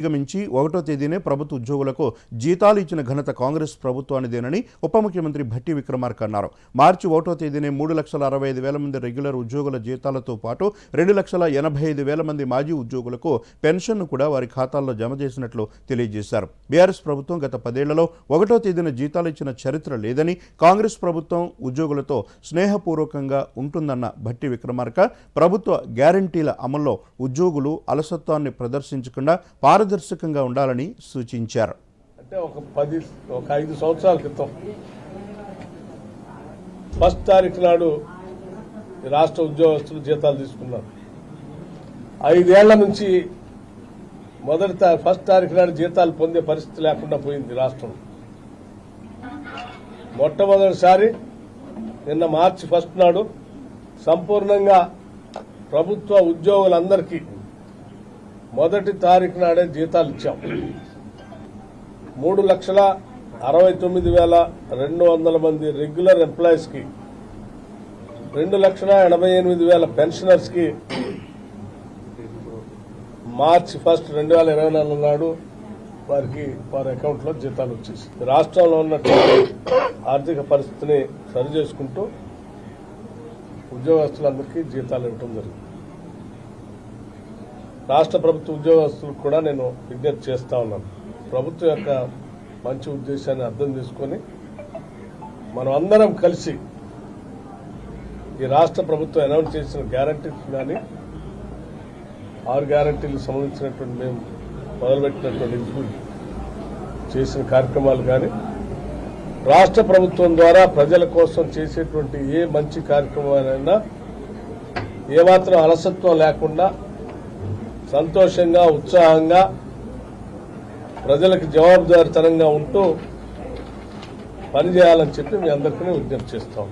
అధిగమించి ఒకటో తేదీనే ప్రభుత్వ ఉద్యోగులకు జీతాలు ఇచ్చిన ఘనత కాంగ్రెస్ ప్రభుత్వానిదేనని ఉప ముఖ్యమంత్రి భట్టి విక్రమార్క అన్నారు. మార్చి ఒకటో తేదీనే మూడు లక్షల అరవై ఐదు వేల మంది రెగ్యులర్ ఉద్యోగుల జీతాలతో పాటు రెండు లక్షల ఎనభై ఐదు వేల మంది మాజీ ఉద్యోగులకు పెన్షన్ను కూడా వారి ఖాతాల్లో జమ చేసినట్లు తెలియజేశారు. బీఆర్ఎస్ ప్రభుత్వం గత పదేళ్ళలో ఒకటో తేదీన జీతాలు ఇచ్చిన చరిత్ర లేదని కాంగ్రెస్ ప్రభుత్వం ఉద్యోగులతో స్నేహపూర్వకంగా ఉంటుందన్న భట్టి విక్రమార్క ప్రభుత్వ గ్యారంటీల అమల్లో ఉద్యోగులు అలసత్వాన్ని ప్రదర్శించకుండా పారదర్శకంగా ఉండాలని సూచించారు. అంటే ఒక పది ఒక ఐదు సంవత్సరాల క్రితం ఫస్ట్ తారీఖు నాడు రాష్ట్ర ఉద్యోగస్తులు జీతాలు తీసుకున్నారు. ఐదేళ్ళ నుంచి మొదటి ఫస్ట్ తారీఖు నాడు జీతాలు పొందే పరిస్థితి లేకుండా పోయింది రాష్ట్రం. మొట్టమొదటిసారి నిన్న మార్చి ఫస్ట్ నాడు సంపూర్ణంగా ప్రభుత్వ ఉద్యోగులందరికీ మొదటి తారీఖు నాడే జీతాలు ఇచ్చాం. మూడు లక్షల అరవై తొమ్మిది వేల రెండు వందల మంది రెగ్యులర్ ఎంప్లాయీస్కి రెండు లక్షల ఎనభై ఎనిమిది వేల పెన్షనర్స్కి మార్చి ఫస్ట్ రెండు వేల ఇరవై నాలుగు నాడు వారికి వారి అకౌంట్లో జీతాలు వచ్చేసి రాష్ట్రంలో ఉన్నటువంటి ఆర్థిక పరిస్థితిని సరి చేసుకుంటూ ఉద్యోగస్తులందరికీ జీతాలు ఇవ్వడం జరిగింది. రాష్ట్ర ప్రభుత్వ ఉద్యోగస్తులకు కూడా నేను విజ్ఞప్తి చేస్తా ఉన్నాను. ప్రభుత్వం యొక్క మంచి ఉద్దేశాన్ని అర్థం చేసుకొని మనం అందరం కలిసి ఈ రాష్ట్ర ప్రభుత్వం అనౌన్స్ చేసిన గ్యారంటీస్ కానీ ఆరు గ్యారంటీలకు సంబంధించినటువంటి మేము మొదలుపెట్టినటువంటి ఇంప్లిమెంట్ చేసిన కార్యక్రమాలు కానీ రాష్ట్ర ప్రభుత్వం ద్వారా ప్రజల కోసం చేసేటువంటి ఏ మంచి కార్యక్రమాలైనా ఏమాత్రం అలసత్వం లేకుండా సంతోషంగా ఉత్సాహంగా ప్రజలకు జవాబుదారితనంగా ఉంటూ పనిచేయాలని చెప్పి మీ అందరికీ విజ్ఞప్తి చేస్తాం.